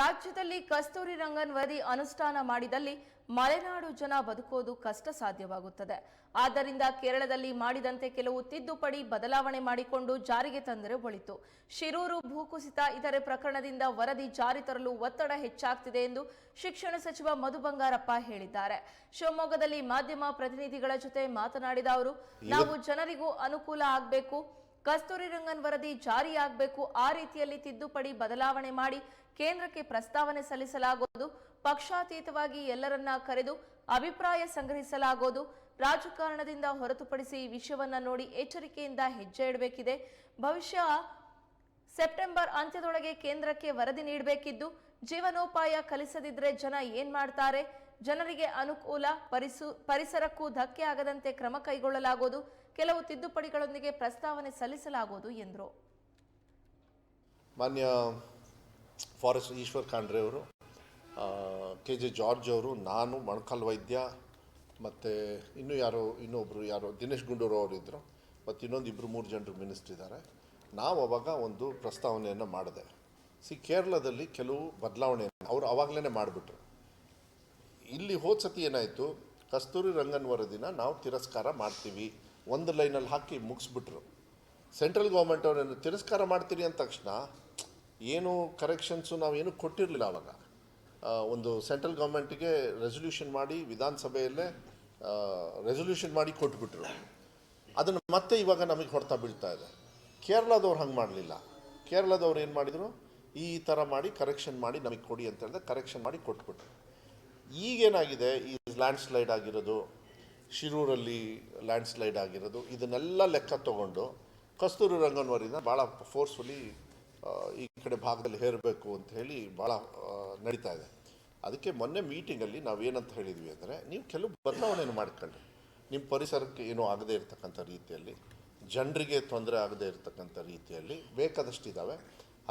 ರಾಜ್ಯದಲ್ಲಿ ಕಸ್ತೂರಿ ರಂಗನ್ ವರದಿ ಅನುಷ್ಠಾನ ಮಾಡಿದಲ್ಲಿ ಮಲೆನಾಡು ಜನ ಬದುಕೋದು ಕಷ್ಟ ಸಾಧ್ಯವಾಗುತ್ತದೆ ಆದ್ದರಿಂದ ಕೇರಳದಲ್ಲಿ ಮಾಡಿದಂತೆ ಕೆಲವು ತಿದ್ದುಪಡಿ ಬದಲಾವಣೆ ಮಾಡಿಕೊಂಡು ಜಾರಿಗೆ ತಂದರೆ ಒಳಿತು. ಶಿರೂರು ಭೂಕುಸಿತ ಇತರೆ ಪ್ರಕರಣದಿಂದ ವರದಿ ಜಾರಿ ತರಲು ಒತ್ತಡ ಹೆಚ್ಚಾಗ್ತಿದೆ ಎಂದು ಶಿಕ್ಷಣ ಸಚಿವ ಮಧು ಬಂಗಾರಪ್ಪ ಹೇಳಿದ್ದಾರೆ. ಶಿವಮೊಗ್ಗದಲ್ಲಿ ಮಾಧ್ಯಮ ಪ್ರತಿನಿಧಿಗಳ ಜೊತೆ ಮಾತನಾಡಿದ ಅವರು ನಾವು ಜನರಿಗೂ ಅನುಕೂಲ ಆಗಬೇಕು. ಕಸ್ತೂರಿ ರಂಗನ್ ವರದಿ ಜಾರಿಯಾಗಬೇಕು, ಆ ರೀತಿಯಲ್ಲಿ ತಿದ್ದುಪಡಿ ಬದಲಾವಣೆ ಮಾಡಿ ಕೇಂದ್ರಕ್ಕೆ ಪ್ರಸ್ತಾವನೆ ಸಲ್ಲಿಸಲಾಗುವುದು. ಪಕ್ಷಾತೀತವಾಗಿ ಎಲ್ಲರನ್ನ ಕರೆದು ಅಭಿಪ್ರಾಯ ಸಂಗ್ರಹಿಸಲಾಗುವುದು. ರಾಜಕಾರಣದಿಂದ ಹೊರತುಪಡಿಸಿ ಈ ವಿಷಯವನ್ನ ನೋಡಿ ಎಚ್ಚರಿಕೆಯಿಂದ ಹೆಜ್ಜೆ ಇಡಬೇಕಿದೆ. ಭವಿಷ್ಯ ಸೆಪ್ಟೆಂಬರ್ ಅಂತ್ಯದೊಳಗೆ ಕೇಂದ್ರಕ್ಕೆ ವರದಿ ನೀಡಬೇಕಿದ್ದು, ಜೀವನೋಪಾಯ ಕಲಿಸದಿದ್ರೆ ಜನ ಏನ್ ಮಾಡ್ತಾರೆ? ಜನರಿಗೆ ಅನುಕೂಲ, ಪರಿಸು, ಪರಿಸರಕ್ಕೂ ಧಕ್ಕೆ ಆಗದಂತೆ ಕ್ರಮ ಕೈಗೊಳ್ಳಲಾಗುವುದು. ಕೆಲವು ತಿದ್ದುಪಡಿಗಳೊಂದಿಗೆ ಪ್ರಸ್ತಾವನೆ ಸಲ್ಲಿಸಲಾಗುವುದು ಎಂದರು. ಮಾನ್ಯ ಫಾರೆಸ್ಟ್ ಈಶ್ವರ್ ಖಾಂಡ್ರೆ ಅವರು ಕೆ ಜೆ ಜಾರ್ಜ್ ಅವರು, ನಾನು, ಮಣಕಲ್ ವೈದ್ಯ, ಮತ್ತು ಇನ್ನೂ ಯಾರೋ ಇನ್ನೊಬ್ಬರು ಯಾರೋ, ದಿನೇಶ್ ಗುಂಡೂರು ಅವರು ಇದ್ದರು ಮತ್ತು ಇನ್ನೊಂದು ಇಬ್ಬರು ಮೂರು ಜನರು ಮಿನಿಸ್ಟ್ರ್ ಇದ್ದಾರೆ. ನಾವು ಅವಾಗ ಒಂದು ಪ್ರಸ್ತಾವನೆಯನ್ನು ಮಾಡಿದೆ. ಸಿ, ಕೇರಳದಲ್ಲಿ ಕೆಲವು ಬದಲಾವಣೆ ಅವರು ಅವಾಗಲೇ ಮಾಡಿಬಿಟ್ರು. ಇಲ್ಲಿ ಹೋದ ಸತಿ ಏನಾಯಿತು, ಕಸ್ತೂರಿ ರಂಗನ್ ವರದಿನ ನಾವು ತಿರಸ್ಕಾರ ಮಾಡ್ತೀವಿ ಒಂದು ಲೈನಲ್ಲಿ ಹಾಕಿ ಮುಗಿಸ್ಬಿಟ್ರು. ಸೆಂಟ್ರಲ್ ಗೌರ್ಮೆಂಟ್ ಅವರನ್ನು ತಿರಸ್ಕಾರ ಮಾಡ್ತೀರಿ ಅಂದ ತಕ್ಷಣ ಏನು ಕರೆಕ್ಷನ್ಸು ನಾವೇನು ಕೊಟ್ಟಿರಲಿಲ್ಲ ಅವಾಗ. ಒಂದು ಸೆಂಟ್ರಲ್ ಗೌರ್ಮೆಂಟಿಗೆ ರೆಸೊಲ್ಯೂಷನ್ ಮಾಡಿ ವಿಧಾನಸಭೆಯಲ್ಲೇ ರೆಸೊಲ್ಯೂಷನ್ ಮಾಡಿ ಕೊಟ್ಬಿಟ್ರು. ಅದನ್ನು ಮತ್ತೆ ಇವಾಗ ನಮಗೆ ಹೊಡ್ತಾ ಬೀಳ್ತಾ ಇದೆ. ಕೇರಳದವ್ರು ಹಂಗೆ ಮಾಡಲಿಲ್ಲ. ಕೇರಳದವ್ರು ಏನು ಮಾಡಿದರು? ಈ ಥರ ಮಾಡಿ ಕರೆಕ್ಷನ್ ಮಾಡಿ ನಮಗೆ ಕೊಡಿ ಅಂತ ಹೇಳಿದ್ರೆ ಕರೆಕ್ಷನ್ ಮಾಡಿ ಕೊಟ್ಬಿಟ್ರು. ಈಗೇನಾಗಿದೆ? ಈ ಲ್ಯಾಂಡ್ ಸ್ಲೈಡ್ ಆಗಿರೋದು ಶಿರೂರಲ್ಲಿ ಲ್ಯಾಂಡ್ ಸ್ಲೈಡ್ ಆಗಿರೋದು. ಇದನ್ನೆಲ್ಲ ಲೆಕ್ಕ ತಗೊಂಡು ಕಸ್ತೂರಿ ರಂಗನ್ವರಿಂದ ಭಾಳ ಫೋರ್ಸ್ಫುಲಿ ಈ ಕಡೆ ಭಾಗದಲ್ಲಿ ಹೇರಬೇಕು ಅಂತ ಹೇಳಿ ಭಾಳ ನಡೀತಾ ಇದೆ. ಅದಕ್ಕೆ ಮೊನ್ನೆ ಮೀಟಿಂಗಲ್ಲಿ ನಾವೇನಂತ ಹೇಳಿದ್ವಿ ಅಂದರೆ, ನೀವು ಕೆಲವು ಬದಲಾವಣೆಯನ್ನು ಮಾಡ್ಕೊಳ್ಳಿ. ನಿಮ್ಮ ಪರಿಸರಕ್ಕೆ ಏನೂ ಆಗದೇ ಇರತಕ್ಕಂಥ ರೀತಿಯಲ್ಲಿ, ಜನರಿಗೆ ತೊಂದರೆ ಆಗದೇ ಇರತಕ್ಕಂಥ ರೀತಿಯಲ್ಲಿ ಬೇಕಾದಷ್ಟಿದ್ದಾವೆ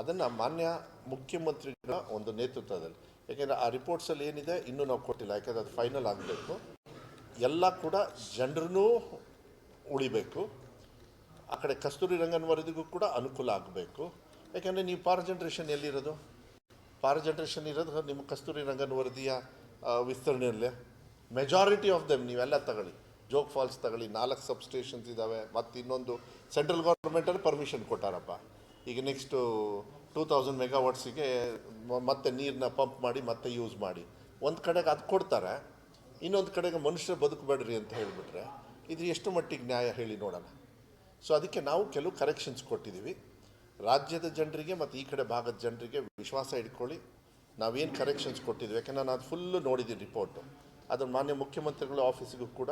ಅದನ್ನು ಮಾನ್ಯ ಮುಖ್ಯಮಂತ್ರಿಗಳ ಒಂದು ನೇತೃತ್ವದಲ್ಲಿ, ಯಾಕೆಂದರೆ ಆ ರಿಪೋರ್ಟ್ಸಲ್ಲಿ ಏನಿದೆ, ಇನ್ನೂ ನಾವು ಕೊಟ್ಟಿಲ್ಲ, ಯಾಕೆಂದರೆ ಅದು ಫೈನಲ್ ಆಗಬೇಕು. ಎಲ್ಲ ಕೂಡ ಜನರನ್ನೂ ಉಳಿಬೇಕು. ಆ ಕಡೆ ಕಸ್ತೂರಿ ರಂಗನ್ ವರದಿಗೂ ಕೂಡ ಅನುಕೂಲ ಆಗಬೇಕು. ಯಾಕೆಂದರೆ ನೀವು ಪಾರ ಜನ್ರೇಷನ್ ಎಲ್ಲಿರೋದು? ಪಾರ ಜನ್ರೇಷನ್ ಇರೋದು ನಿಮ್ಮ ಕಸ್ತೂರಿ ರಂಗನ್ ವರದಿಯ ವಿಸ್ತರಣೆಯಲ್ಲೇ. ಮೆಜಾರಿಟಿ ಆಫ್ ದೆಮ್ ನೀವೆಲ್ಲ ತಗೊಳ್ಳಿ. ಜೋಗ್ ಫಾಲ್ಸ್ ತಗೊಳ್ಳಿ, ನಾಲ್ಕು ಸಬ್ ಸ್ಟೇಷನ್ಸ್ ಇದ್ದಾವೆ ಮತ್ತು ಇನ್ನೊಂದು ಸೆಂಟ್ರಲ್ ಗೌರ್ಮೆಂಟಲ್ಲಿ ಪರ್ಮಿಷನ್ ಕೊಟ್ಟಾರಪ್ಪ. ಈಗ ನೆಕ್ಸ್ಟು ಟೂ ತೌಸಂಡ್ ಮೆಗಾವಾಟ್ಸಿಗೆ ಮತ್ತೆ ನೀರನ್ನ ಪಂಪ್ ಮಾಡಿ, ಮತ್ತೆ ಯೂಸ್ ಮಾಡಿ. ಒಂದು ಕಡೆಗೆ ಅದು ಕೊಡ್ತಾರೆ. ಇನ್ನೊಂದು ಕಡೆಗೆ ಮನುಷ್ಯ ಬದುಕಬೇಡ್ರಿ ಅಂತ ಹೇಳಿಬಿಟ್ರೆ ಇದು ಎಷ್ಟು ಮಟ್ಟಿಗೆ ನ್ಯಾಯ ಹೇಳಿ ನೋಡೋಣ. ಸೊ ಅದಕ್ಕೆ ನಾವು ಕೆಲವು ಕರೆಕ್ಷನ್ಸ್ ಕೊಟ್ಟಿದ್ದೀವಿ. ರಾಜ್ಯದ ಜನರಿಗೆ ಮತ್ತು ಈ ಕಡೆ ಭಾಗದ ಜನರಿಗೆ ವಿಶ್ವಾಸ ಇಟ್ಕೊಳ್ಳಿ. ನಾವೇನು ಕರೆಕ್ಷನ್ಸ್ ಕೊಟ್ಟಿದ್ವಿ? ಯಾಕಂದರೆ ನಾನು ಅದು ಫುಲ್ಲು ನೋಡಿದ್ದೀನಿ ರಿಪೋರ್ಟು ಅದನ್ನು ಮಾನ್ಯ ಮುಖ್ಯಮಂತ್ರಿಗಳ ಆಫೀಸಿಗೂ ಕೂಡ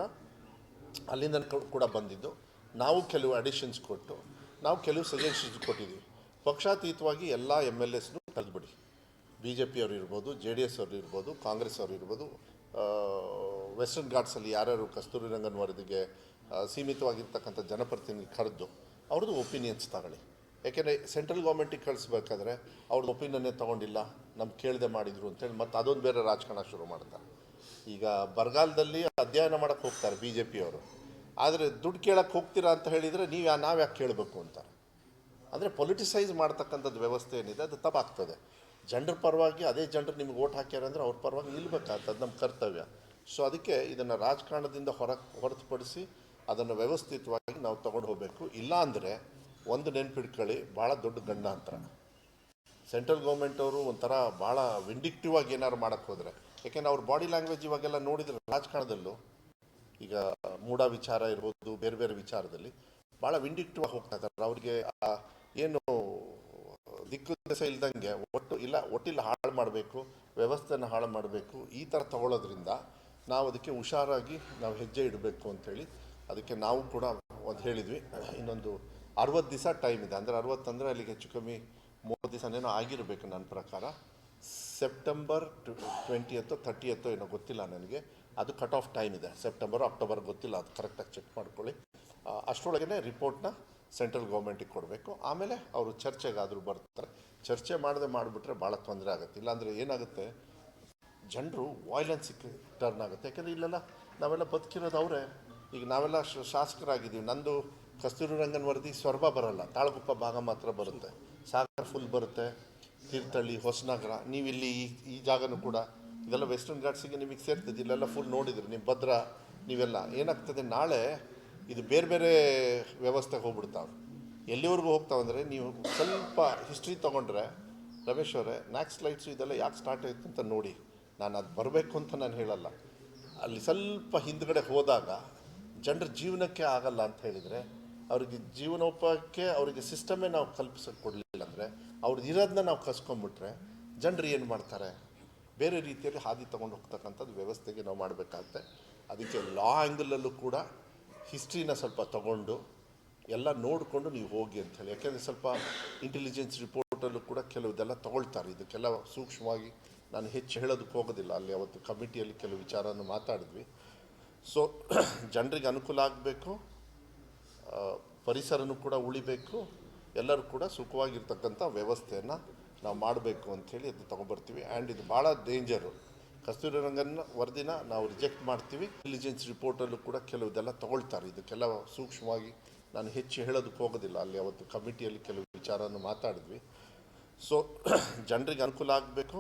ಅಲ್ಲಿಂದ ಕೂಡ ಬಂದಿದ್ದು. ನಾವು ಕೆಲವು ಅಡಿಷನ್ಸ್ ಕೊಟ್ಟು, ನಾವು ಕೆಲವು ಸಜೆಷನ್ಸ್ ಕೊಟ್ಟಿದ್ದೀವಿ. ಪಕ್ಷಾತೀತವಾಗಿ ಎಲ್ಲ ಎಂ ಎಲ್ ಎಸ್ನು ಕಲ್ತ್ಬಿಡಿ ಬಿ ಜೆ ಪಿಯವರು ಇರ್ಬೋದು ಜೆ ಡಿ ಎಸ್ ಅವರು ಇರ್ಬೋದು, ಕಾಂಗ್ರೆಸ್ ಅವರು ಇರ್ಬೋದು ವೆಸ್ಟರ್ನ್ ಘಾಟ್ಸಲ್ಲಿ ಯಾರ್ಯಾರು ಕಸ್ತೂರಿ ರಂಗನ್ ವರದಿಗೆ ಸೀಮಿತವಾಗಿರ್ತಕ್ಕಂಥ ಜನಪ್ರತಿನಿಧಿ ಕರೆದು ಅವ್ರದ್ದು ಒಪಿನಿಯನ್ಸ್ ತಗೊಳ್ಳಿ. ಯಾಕೆಂದರೆ ಸೆಂಟ್ರಲ್ ಗೌರ್ಮೆಂಟಿಗೆ ಕಳಿಸ್ಬೇಕಾದ್ರೆ ಅವ್ರದ್ದು ಒಪಿನಿಯನ್ನೇ ತೊಗೊಂಡಿಲ್ಲ ನಮ್ಮ ಕೇಳದೆ ಮಾಡಿದ್ರು ಅಂತೇಳಿ ಮತ್ತು ಅದೊಂದು ಬೇರೆ ರಾಜಕಾರಣ ಶುರು ಮಾಡ್ತಾರೆ. ಈಗ ಬರಗಾಲದಲ್ಲಿ ಅಧ್ಯಯನ ಮಾಡೋಕ್ಕೆ ಹೋಗ್ತಾರೆ ಬಿ ಜೆ ಪಿಯವರು ಆದರೆ ದುಡ್ಡು ಕೇಳಕ್ಕೆ ಹೋಗ್ತೀರಾ ಅಂತ ಹೇಳಿದರೆ ನೀವು ನಾವು ಯಾಕೆ ಕೇಳಬೇಕು ಅಂತಾರೆ. ಅಂದರೆ ಪೊಲಿಟಿಸೈಸ್ ಮಾಡ್ತಕ್ಕಂಥದ್ದು ವ್ಯವಸ್ಥೆ ಏನಿದೆ ಅದು ತಪ್ಪಾಗ್ತದೆ. ಜನರ ಪರವಾಗಿ ಅದೇ ಜನರು ನಿಮ್ಗೆ ಓಟ್ ಹಾಕ್ಯಾರಂದ್ರೆ ಅವ್ರ ಪರವಾಗಿ ನಿಲ್ಬೇಕಾಗ್ತದೆ ನಮ್ಮ ಕರ್ತವ್ಯ. ಸೊ ಅದಕ್ಕೆ ಇದನ್ನು ರಾಜಕಾರಣದಿಂದ ಹೊರ, ಹೊರತುಪಡಿಸಿ ಅದನ್ನು ವ್ಯವಸ್ಥಿತವಾಗಿ ನಾವು ತಗೊಂಡು ಹೋಗಬೇಕು. ಇಲ್ಲ ಅಂದರೆ ಒಂದು ನೆನ್ಪಿಡ್ಕೊಳ್ಳಿ, ಭಾಳ ದೊಡ್ಡ ಗಂಡಾಂತರ. ಸೆಂಟ್ರಲ್ ಗೌರ್ಮೆಂಟ್ ಅವರು ಒಂಥರ ಭಾಳ ವಿಂಡಿಕ್ಟಿವ್ ಆಗಿ ಏನಾದ್ರು ಮಾಡೋಕ್ಕೆ ಹೋದರೆ. ಯಾಕೆಂದ್ರೆ ಅವ್ರ ಬಾಡಿ ಲ್ಯಾಂಗ್ವೇಜ್ ಇವಾಗೆಲ್ಲ ನೋಡಿದರೆ ರಾಜಕಾರಣದಲ್ಲೂ ಈಗ ಮೂಢ ವಿಚಾರ ಇರ್ಬೋದು, ಬೇರೆ ಬೇರೆ ವಿಚಾರದಲ್ಲಿ ಭಾಳ ವಿಂಡಿಕ್ಟಿವ್ ಆಗಿ ಹೋಗ್ತಾ ಇದ್ದಾರೆ ಅವ್ರಿಗೆ ಏನು ದಿಕ್ಕು ದೆಸ ಇಲ್ದಂಗೆ ಒಟ್ಟು ಇಲ್ಲ, ಒಟ್ಟಿಲ್ಲ ಹಾಳು ಮಾಡಬೇಕು, ವ್ಯವಸ್ಥೆನ ಹಾಳು ಮಾಡಬೇಕು ಈ ಥರ ತಗೊಳ್ಳೋದ್ರಿಂದ ನಾವು ಅದಕ್ಕೆ ಹುಷಾರಾಗಿ ನಾವು ಹೆಜ್ಜೆ ಇಡಬೇಕು ಅಂಥೇಳಿ ಅದಕ್ಕೆ ನಾವು ಕೂಡ ಒಂದು ಹೇಳಿದ್ವಿ. ಇನ್ನೊಂದು ಅರವತ್ತು ದಿವಸ ಟೈಮ್ ಇದೆ. ಅಂದರೆ ಅರವತ್ತಂದರೆ ಅಲ್ಲಿಗೆ ಹೆಚ್ಚು ಕಮ್ಮಿ ಮೂವತ್ತು ದಿವಸನೇನೋ ಆಗಿರಬೇಕು ನನ್ನ ಪ್ರಕಾರ. ಸೆಪ್ಟೆಂಬರ್ ಟ್ವೆಂಟಿಯತ್ತೋ ತರ್ಟಿಯತ್ತೋ ಏನೋ ಗೊತ್ತಿಲ್ಲ ನನಗೆ. ಅದು ಕಟ್ ಆಫ್ ಟೈಮ್ ಇದೆ. ಸೆಪ್ಟೆಂಬರ್ ಅಕ್ಟೋಬರ್ ಗೊತ್ತಿಲ್ಲ. ಅದು ಕರೆಕ್ಟಾಗಿ ಚೆಕ್ ಮಾಡ್ಕೊಳ್ಳಿ. ಅಷ್ಟರೊಳಗೇ ರಿಪೋರ್ಟ್ನ ಸೆಂಟ್ರಲ್ ಗೌರ್ಮೆಂಟಿಗೆ ಕೊಡಬೇಕು. ಆಮೇಲೆ ಅವರು ಚರ್ಚೆಗಾದರೂ ಬರ್ತಾರೆ. ಚರ್ಚೆ ಮಾಡದೆ ಮಾಡಿಬಿಟ್ರೆ ಭಾಳ ತೊಂದರೆ ಆಗುತ್ತೆ. ಇಲ್ಲಾಂದರೆ ಏನಾಗುತ್ತೆ? ಜನರು ವಾಯ್ಲೆನ್ಸಿಗೆ ಟರ್ನ್ ಆಗುತ್ತೆ. ಯಾಕಂದರೆ ಇಲ್ಲೆಲ್ಲ ನಾವೆಲ್ಲ ಬದುಕಿರೋದು ಅವರೇ. ಈಗ ನಾವೆಲ್ಲ ಶಾಸಕರಾಗಿದ್ದೀವಿ. ನಂದು ಕಸ್ತೂರಿ ರಂಗನ್ ವರದಿ ಸ್ವರ್ಭ ಬರಲ್ಲ. ತಾಳಗುಪ್ಪ ಭಾಗ ಮಾತ್ರ ಬರುತ್ತೆ. ಸಾಗರ್ ಫುಲ್ ಬರುತ್ತೆ. ತೀರ್ಥಳ್ಳಿ ಹೊಸನಗರ, ನೀವಿಲ್ಲಿ ಈ ಈ ಜಾಗನೂ ಕೂಡ. ಇದೆಲ್ಲ ವೆಸ್ಟರ್ನ್ ಘಾಟ್ಸಿಗೆ ನಿಮಗೆ ಸೇರ್ತದೆ. ಇಲ್ಲೆಲ್ಲ ಫುಲ್ ನೋಡಿದ್ರಿ. ನೀವು ಭದ್ರ, ನೀವೆಲ್ಲ. ಏನಾಗ್ತದೆ ನಾಳೆ ಇದು ಬೇರೆ ಬೇರೆ ವ್ಯವಸ್ಥೆಗೆ ಹೋಗ್ಬಿಡ್ತಾವೆ. ಎಲ್ಲಿವರೆಗೂ ಹೋಗ್ತಾವಂದರೆ ನೀವು ಸ್ವಲ್ಪ ಹಿಸ್ಟ್ರಿ ತೊಗೊಂಡ್ರೆ ರಮೇಶ್ ಅವರೇ ನ್ಯಾಕ್ಸ್ ಲೈಟ್ಸು ಇದೆಲ್ಲ ಯಾಕೆ ಸ್ಟಾರ್ಟ್ ಆಯಿತು ಅಂತ ನೋಡಿ. ನಾನು ಅದು ಬರಬೇಕು ಅಂತ ನಾನು ಹೇಳಲ್ಲ. ಅಲ್ಲಿ ಸ್ವಲ್ಪ ಹಿಂದ್ಗಡೆ ಹೋದಾಗ ಜನರ ಜೀವನಕ್ಕೆ ಆಗಲ್ಲ ಅಂತ ಹೇಳಿದರೆ ಅವ್ರಿಗೆ ಜೀವನೋಪಾಯಕ್ಕೆ ಅವರಿಗೆ ಸಿಸ್ಟಮೇ ನಾವು ಕಲ್ಪಿಸೋಕೆ ಕೊಡಲಿಲ್ಲ ಅಂದರೆ ಅವ್ರದ್ದು ಇರೋದನ್ನ ನಾವು ಕಸ್ಕೊಂಡ್ಬಿಟ್ರೆ ಜನರು ಏನು ಮಾಡ್ತಾರೆ? ಬೇರೆ ರೀತಿಯಲ್ಲಿ ಹಾದಿ ತೊಗೊಂಡು ಹೋಗ್ತಕ್ಕಂಥದ್ದು ವ್ಯವಸ್ಥೆಗೆ ನಾವು ಮಾಡಬೇಕಾಗುತ್ತೆ. ಅದಕ್ಕೆ ಲಾ ಆ್ಯಂಗಲಲ್ಲೂ ಕೂಡ ಹಿಸ್ಟ್ರಿನ ಸ್ವಲ್ಪ ತಗೊಂಡು ಎಲ್ಲ ನೋಡಿಕೊಂಡು ನೀವು ಹೋಗಿ ಅಂತ ಹೇಳಿ. ಯಾಕೆಂದರೆ ಸ್ವಲ್ಪ ಇಂಟೆಲಿಜೆನ್ಸ್ ರಿಪೋರ್ಟಲ್ಲೂ ಕೂಡ ಕೆಲವುದೆಲ್ಲ ತಗೊಳ್ತಾರೆ. ಇದಕ್ಕೆಲ್ಲ ಸೂಕ್ಷ್ಮವಾಗಿ ನಾನು ಹೆಚ್ಚು ಹೇಳೋದಕ್ಕೆ ಹೋಗೋದಿಲ್ಲ. ಅಲ್ಲಿ ಅವತ್ತು ಕಮಿಟಿಯಲ್ಲಿ ಕೆಲವು ವಿಚಾರವನ್ನು ಮಾತಾಡಿದ್ವಿ. ಸೊ ಜನರಿಗೆ ಅನುಕೂಲ ಆಗಬೇಕು ಪರಿಸರನೂ ಕೂಡ ಉಳಿಬೇಕು, ಎಲ್ಲರೂ ಕೂಡ ಸುಖವಾಗಿರ್ತಕ್ಕಂಥ ವ್ಯವಸ್ಥೆಯನ್ನು ನಾವು ಮಾಡಬೇಕು ಅಂಥೇಳಿ ಅದು ತೊಗೊಬರ್ತೀವಿ ಆ್ಯಂಡ್ ಇದು ಭಾಳ ಡೇಂಜರು ಕಸ್ತೂರಿ ರಂಗನ ವರದಿನ ನಾವು ರಿಜೆಕ್ಟ್ ಮಾಡ್ತೀವಿ. ಇಂಟೆಲಿಜೆನ್ಸ್ ರಿಪೋರ್ಟಲ್ಲೂ ಕೂಡ ಕೆಲವುದೆಲ್ಲ ತಗೊಳ್ತಾರೆ. ಇದಕ್ಕೆಲ್ಲ ಸೂಕ್ಷ್ಮವಾಗಿ ನಾನು ಹೆಚ್ಚು ಹೇಳೋದಕ್ಕೆ ಹೋಗೋದಿಲ್ಲ. ಅಲ್ಲಿ ಅವತ್ತು ಕಮಿಟಿಯಲ್ಲಿ ಕೆಲವು ವಿಚಾರವನ್ನು ಮಾತಾಡಿದ್ವಿ. ಸೊ ಜನರಿಗೆ ಅನುಕೂಲ ಆಗಬೇಕು.